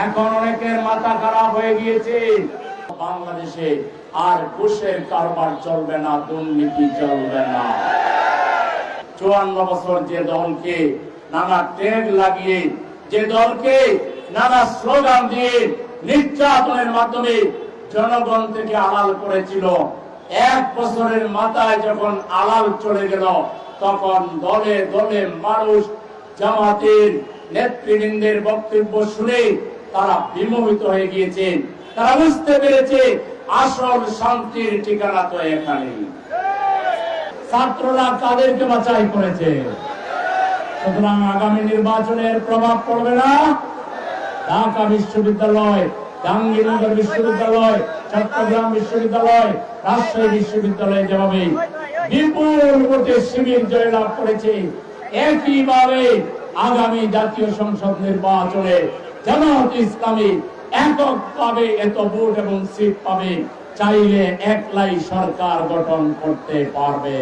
এখন অনেকের মাথা খারাপ হয়ে গিয়েছে। বাংলাদেশে আর ঘুষের কারবার চলবে না, দুর্নীতি চলবে না। চুয়ান্ন বছর যে দলকে নানা ট্যাগ লাগিয়ে, যে দলকে নানা স্লোগান দিয়ে নির্যাতনের মাধ্যমে জনগণ থেকে আড়াল করেছিল, এক বছরের মাথায় যখন আড়াল চলে গেল, তখন দলে দলে মানুষ জামাতের নেতৃবৃন্দের বক্তব্য শুনে তারা বিমোহিত হয়ে গিয়েছে তারা বুঝতে পেরেছে আসল শান্তির ঠিকানা তো এখানেই ছাত্ররা তাদেরকে বাছাই করেছে। সুতরাং আগামী নির্বাচনের প্রভাব পড়বে না। ঢাকা বিশ্ববিদ্যালয়, জাহাঙ্গীরনগর বিশ্ববিদ্যালয়, চট্টগ্রাম বিশ্ববিদ্যালয়, রাজশাহী বিশ্ববিদ্যালয় যেভাবে বিপুল ভোটে শিবির জয়লাভ করেছে, একইভাবে আগামী জাতীয় সংসদ নির্বাচনে জামাত ইসলামী একক পাবে এত ভোট এবং সিট পাবে, চাইলে একলাই সরকার গঠন করতে পারবে।